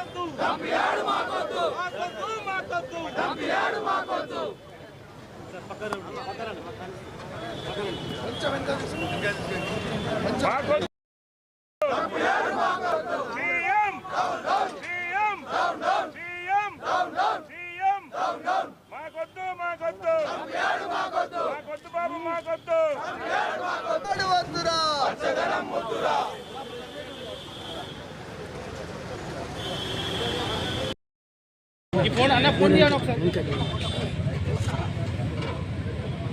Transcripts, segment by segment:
మాకొద్దు. డంపియాడు మాకొద్దు. మాకొద్దు మాకొద్దు. డంపియాడు మాకొద్దు. మాకొద్దు. మాకొద్దు. మాకొద్దు మాకొద్దు. బాబు మాకొద్దు. వద్దురా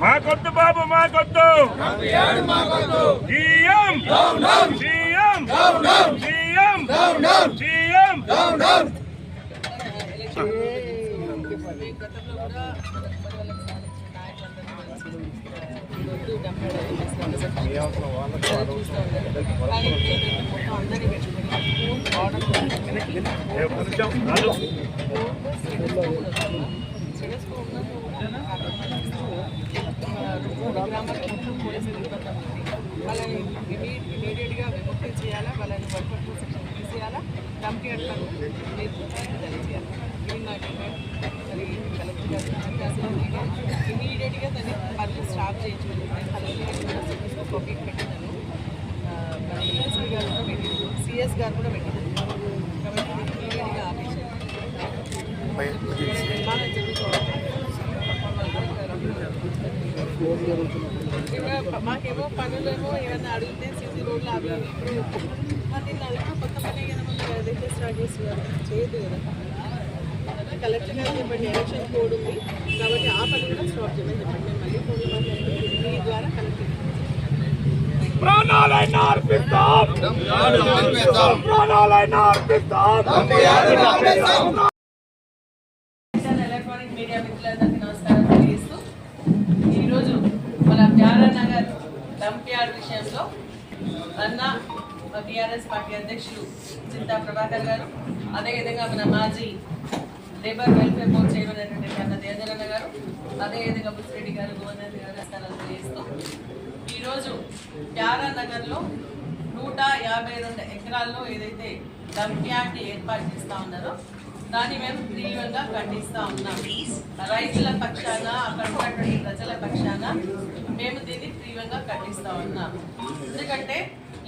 మాకొద్దు బాబు మాకొద్దు సీఎం సీఎం సీఎం సీఎం కొంచెం రాదు. వాళ్ళని ఇమీడియట్ విముక్తి చేయాలా? వాళ్ళని వర్క్ ఫోర్ సెక్షన్ తీసేయాలా? కమిటీ తెలియజేయాలి ఇమీడియట్గా నా దాన్ని పనులు స్టాప్ చేయించుకుంటే కలెక్టర్ కాపీ పెట్టినాను మరి ఎస్పీ గారు కూడా పెట్టింది సిఎస్ గారు కూడా పెట్టింది కాబట్టి ఇమీడియట్గా జరుగుతుంది ఏమో- మాకేమో పనులేమో ఏమైనా అడిగితే సీసీ రోడ్లు అవి ఇవి ఇప్పుడు అది కొత్త పని కదా మళ్ళీ స్టార్ట్ చేస్తున్నారు. చేయదు కదా. కలెక్టర్ గారు చెప్పండి ఎలక్షన్ కోడ్ ఉంది. కాబట్టి ఆ పని కూడా స్టాప్ చేయమని చెప్పండి. మళ్ళీ మీ ద్వారా కలెక్టర్ ప్రాణాలైనా అర్పిస్తాం ప్రాణాలైనా అర్పిస్తాం ఎలక్ట్రానిక్ మీడియా మిత్రులందరికీ నమస్కారం తెలియజేస్తూ ఈరోజు మన ప్యారా నగర్ డంప్ యార్డ్ విషయంలో అన్న టీఆర్ఎస్ పార్టీ అధ్యక్షులు చింతా ప్రభాకర్ గారు అదేవిధంగా మన మాజీ లేబర్ వెల్ఫేర్ బోర్డ్ చైర్మన్ అయినటువంటి అన్న దేవేంద్రన్న గారు అదేవిధంగా బుచ్చిరెడ్డి గారు గోవర్ధన్ గారు స్థలాలు తెలియజేస్తూ ఈరోజు ప్యారా నగర్లో నూట యాభై రెండు ఎకరాల్లో ఏదైతే డంప్ ఏర్పాటు చేస్తూ ఉన్నారో దాన్ని మేము తీవ్రంగా ఖండిస్తూ ఉన్నాం. రైతుల పక్షాన అక్కడ ఉన్నటువంటి ప్రజల పక్షాన మేము దీన్ని తీవ్రంగా ఖండిస్తూ ఉన్నాం. ఎందుకంటే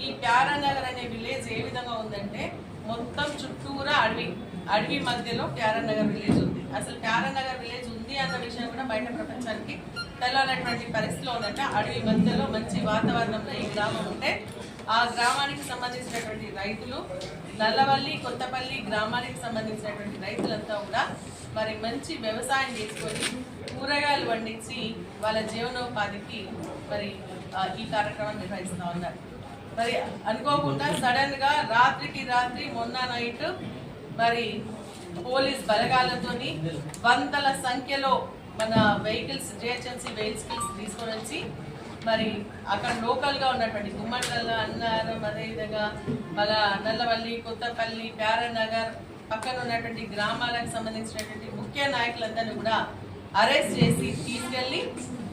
ఈ ప్యారానగర్ అనే విలేజ్ ఏ విధంగా ఉందంటే మొత్తం చుట్టూరా అడవి. అడవి మధ్యలో ప్యారానగర్ విలేజ్ ఉంది. అసలు ప్యారానగర్ విలేజ్ ఉంది అన్న విషయం కూడా బయట ప్రపంచానికి తెలవనటువంటి పరిస్థితిలో ఉందంటే అడవి మధ్యలో మంచి వాతావరణంలో ఈ గ్రామం ఉంటే ఆ గ్రామానికి సంబంధించినటువంటి రైతులు నల్లవల్లి కొత్తపల్లి గ్రామానికి సంబంధించినటువంటి రైతులంతా కూడా మరి మంచి వ్యవసాయం చేసుకొని కూరగాయలు పండించి వాళ్ళ జీవనోపాధికి మరి ఈ కార్యక్రమం నిర్వహిస్తూ ఉన్నారు. మరి అనుకోకుండా సడన్గా రాత్రికి రాత్రి మొన్న నైట్ మరి పోలీస్ బలగాలతోని వందల సంఖ్యలో మన వెహికల్స్ జిహెచ్ఎంసీ వెహికల్స్ తీసుకొని వచ్చి మరి అక్కడ లోకల్గా ఉన్నటువంటి గుమ్మట్ల అన్నారం అదేవిధంగా మన నల్లవల్లి కొత్తపల్లి ప్యారనగర్ పక్కన ఉన్నటువంటి గ్రామాలకు సంబంధించినటువంటి ముఖ్య నాయకులందరినీ కూడా అరెస్ట్ చేసి తీసుకెళ్ళి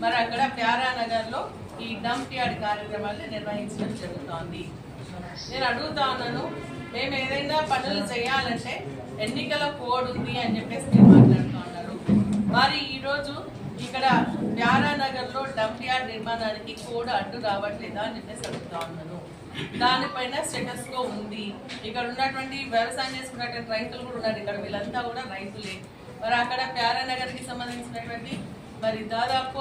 మరి అక్కడ ప్యారానగర్లో ఈ డంప్ యార్డ్ కార్యక్రమాలు నిర్వహించడం జరుగుతోంది. నేను అడుగుతా ఉన్నాను మేము ఏదైనా పనులు చేయాలంటే ఎన్నికల కోడ్ ఉంది అని చెప్పేసి మీరు మాట్లాడుతూ ఉన్నారు. మరి ఈరోజు ఇక్కడ ప్యారానగర్లో డంప్యార్డ్ నిర్మాణానికి కోడ్ అడ్డు రావట్లేదా అని చెప్పేసి అడుగుతా ఉన్నాను దానిపైన స్టేటస్లో ఉంది. ఇక్కడ ఉన్నటువంటి వ్యవసాయం చేసుకున్నటువంటి రైతులు కూడా ఉన్నారు. ఇక్కడ వీళ్ళంతా కూడా రైతులే. మరి అక్కడ ప్యారానగర్కి సంబంధించినటువంటి మరి దాదాపు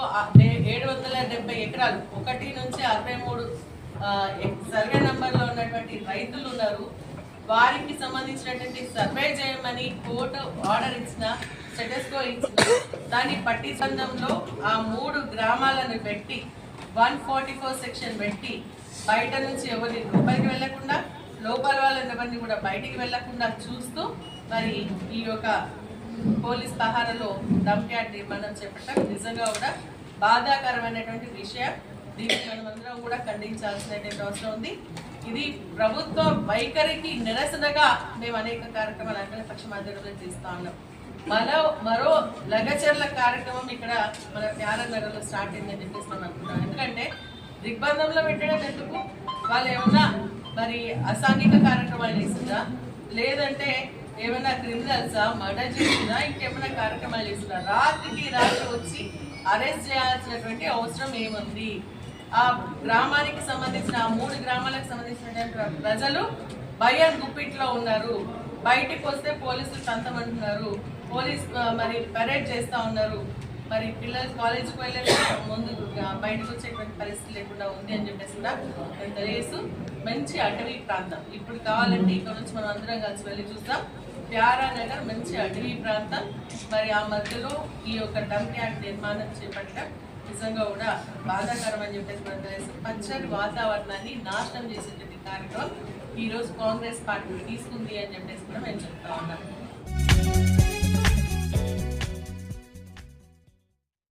ఏడు వందల డెబ్బై ఎకరాలు ఒకటి నుంచి అరవై మూడు సర్వే నంబర్లో ఉన్నటువంటి రైతులు ఉన్నారు. వారికి సంబంధించినటువంటి సర్వే చేయమని కోర్టు ఆర్డర్ ఇచ్చిన స్టెటస్కో ఇచ్చిన దాని పట్టి సందంలో ఆ మూడు గ్రామాలను పెట్టి వన్ ఫార్టీ ఫోర్ సెక్షన్ పెట్టి బయట నుంచి ఎవరి లోపలికి వెళ్ళకుండా లోపల వాళ్ళని ఎవరిని కూడా బయటికి వెళ్ళకుండా చూస్తూ మరి ఈ యొక్క పోలీస్ తహారలో డంప్ నిర్మాణం చేపట్టడం నిజంగా కూడా బాధాకరమైనటువంటి విషయం. దీన్ని మనమందరం కూడా ఖండించాల్సినటువంటి అవసరం ఉంది. ఇది ప్రభుత్వ వైఖరికి నిరసనగా మేము అనేక కార్యక్రమాలు అఖిల పక్ష మాధ్యమంలో చేస్తా ఉన్నాం. మరో మరో లగచర్ల కార్యక్రమం ఇక్కడ మన ప్యారనగర్లో స్టార్ట్ అయిందని చెప్పేసి మనం అనుకుంటాం. ఎందుకంటే దిగ్బంధంలో పెట్టడం ఎందుకు? వాళ్ళు ఏమన్నా మరి అసాంఘిక కార్యక్రమాలు చేసిందా? లేదంటే ఏమైనా క్రిమినల్సా? మర్డర్ చేసిందా? ఇంకేమైనా కార్యక్రమాలు చేసిందా? రాత్రికి రాత్రి వచ్చి అరెస్ట్ చేయాల్సినటువంటి అవసరం ఏముంది? ఆ గ్రామానికి సంబంధించిన ఆ మూడు గ్రామాలకు సంబంధించిన ప్రజలు భయం గుప్పిట్లో ఉన్నారు. బయటికి వస్తే పోలీసులు తంతమంటున్నారు. పోలీస్ మరి పరేడ్ చేస్తా ఉన్నారు. మరి పిల్లలు కాలేజీకి వెళ్ళే ముందు బయటకు వచ్చేటువంటి పరిస్థితి లేకుండా ఉంది అని చెప్పేసి కూడా నేను తెలియజేస్తూ మంచి అటవీ ప్రాంతం. ఇప్పుడు కావాలంటే ఇక్కడ నుంచి మనం అందరం కలిసి వెళ్ళి చూస్తాం. ప్యారా నగర్ మంచి అటవీ ప్రాంతం. మరి ఆ మధ్యలో ఈ యొక్క డంప్ యార్డ్ నిర్మాణం చేపట్టడం నిజంగా కూడా బాధాకరం అని చెప్పేసి మనం తెలియదు పచ్చని వాతావరణాన్ని నాశనం చేసేటువంటి కార్యక్రమం ఈ రోజు కాంగ్రెస్ పార్టీ తీసుకుంది అని చెప్పేసి కూడా మేము చెప్తా ఉన్నాం.